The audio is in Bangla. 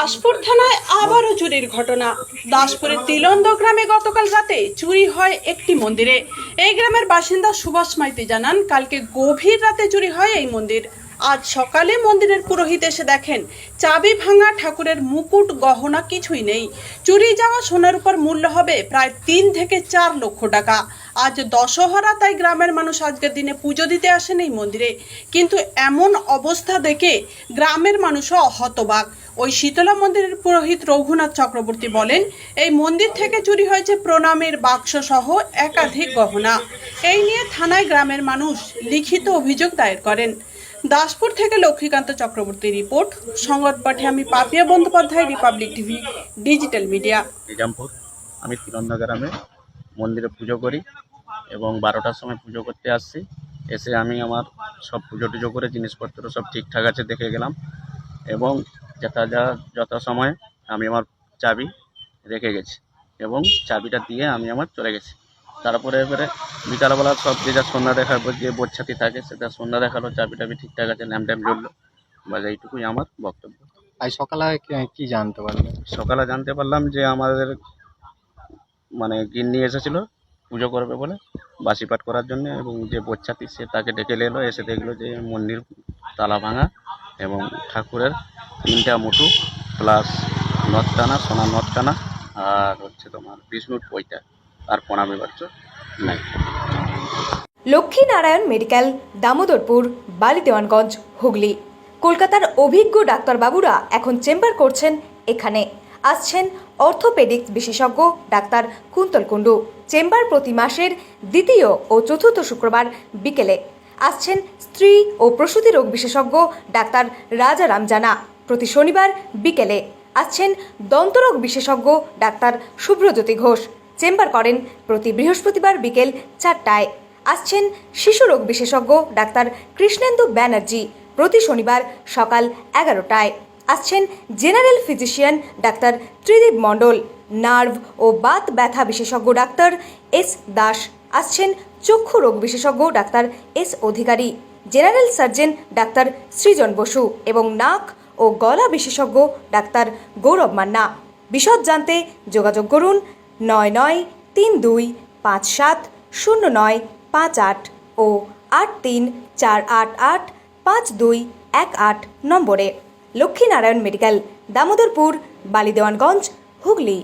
দাসপুর থানায় আবারও চুরির ঘটনা। দাসপুরের তিলন্দ গ্রামে গতকাল রাতে চুরি হয় একটি মন্দিরে। এই গ্রামের বাসিন্দা সুভাষ মাইতি জানান, কালকে গভীর রাতে চুরি হয় এই মন্দির। আজ সকালে মন্দিরের পুরোহিত এসে দেখেন, চাবি ভাঙা ঠাকুরের মুকুট, গহনা কিছুই নেই। চুরি যাওয়া সোনার উপর মূল্য হবে প্রায় তিন থেকে চার লক্ষ টাকা। আজ দশহরা, তাই গ্রামের মানুষ আজকের দিনে পুজো দিতে আসেন এই মন্দিরে। কিন্তু এমন অবস্থা দেখে গ্রামের মানুষও হতবাক। ওই শীতলা মন্দিরের পুরোহিত রঘুনাথ চক্রবর্তী বলেন, এই মন্দির থেকে চুরি হয়েছে প্রণামের বাক্স সহ একাধিক গহনা। এই নিয়ে থানায় গ্রামের মানুষ লিখিত অভিযোগ দায়ের করেন। দাসপুর থেকে লক্ষ্মীকান্ত চক্রবর্তী রিপোর্ট। সংবাদ পাঠে আমি Papiya Bandyopadhyay, Republic TV, digital media. Nizampur আমি তিরন্দ গ্রামে মন্দিরে পুজো করি এবং বারোটার সময় পুজো করতে আসছি। এসে আমি আমার সব পুজো টুজো করে জিনিসপত্র সব ঠিকঠাক আছে দেখে গেলাম এবং যথা যা যথা সময় আমি আমার চাবি রেখে গেছি এবং চাবিটা দিয়ে আমি আমার চলে গেছি। তারপরে এবারে বিকালবেলা সব যে যা সন্ধ্যা দেখার পর যে বোচ্ছাতি থাকে সেটা সন্ধ্যা দেখাল চাবি টাবি ঠিকঠাক আছে ল্যাম্প ট্যাম্প জ্বললো। বাস এইটুকুই আমার বক্তব্য। আজ সকালে কি- জানতে পারলাম সকালে জানতে পারলাম যে আমাদের মানে গিন্নি এসেছিল পুজো করবে বলে বাসি পাঠ করার জন্য এবং যে বচ্চাতি সে তাকে ডেকে এলো এসে দেখল যে মন্দির তালা ভাঙা এবং ঠাকুরের তিনটা মুটু প্লাস নথটানা সোনার নথটানা আর হচ্ছে তোমার বিষ্ণুর পৈতা। আর প্রণামী বাচ্চ নাই। লক্ষ্মীনারায়ণ মেডিকেল, দামোদরপুর, বালিদেওয়ানগঞ্জ, হুগলি। কলকাতার অভিজ্ঞ ডাক্তারবাবুরা এখন চেম্বার করছেন এখানে। আসছেন অর্থোপেডিক্স বিশেষজ্ঞ ডাক্তার কুন্তল কুণ্ডু। চেম্বার প্রতি মাসের দ্বিতীয় ও চতুর্থ শুক্রবার বিকেলে। আসছেন স্ত্রী ও প্রসূতি রোগ বিশেষজ্ঞ ডাক্তার রাজারাম জানা প্রতি শনিবার বিকেলে। আসছেন দন্তরোগ বিশেষজ্ঞ ডাক্তার শুভ্রজ্যোতি ঘোষ। চেম্বার করেন প্রতি বৃহস্পতিবার বিকেল চারটায়। আসছেন শিশুরোগ বিশেষজ্ঞ ডাক্তার কৃষ্ণেন্দু ব্যানার্জি প্রতি শনিবার সকাল এগারোটায়। আসছেন general physician doctor Tridip Mondal, nerve ও বাত ব্যথা বিশেষজ্ঞ ডাক্তার এস দাস। আসছেন চক্ষু রোগ বিশেষজ্ঞ doctor S Adhikari, general surgeon doctor Srijan Basu এবং নাক ও গলা বিশেষজ্ঞ ডাক্তার গৌরব মান্না। বিশদ জানতে যোগাযোগ করুন নয় নয় তিন দুই পাঁচ সাত শূন্য নয় পাঁচ আট ও আট তিন চার আট আট পাঁচ দুই এক আট নম্বরে। লক্ষ্মীনারায়ণ মেডিকেল, দামোদরপুর, বালিদেওয়ানগঞ্জ, হুগলি।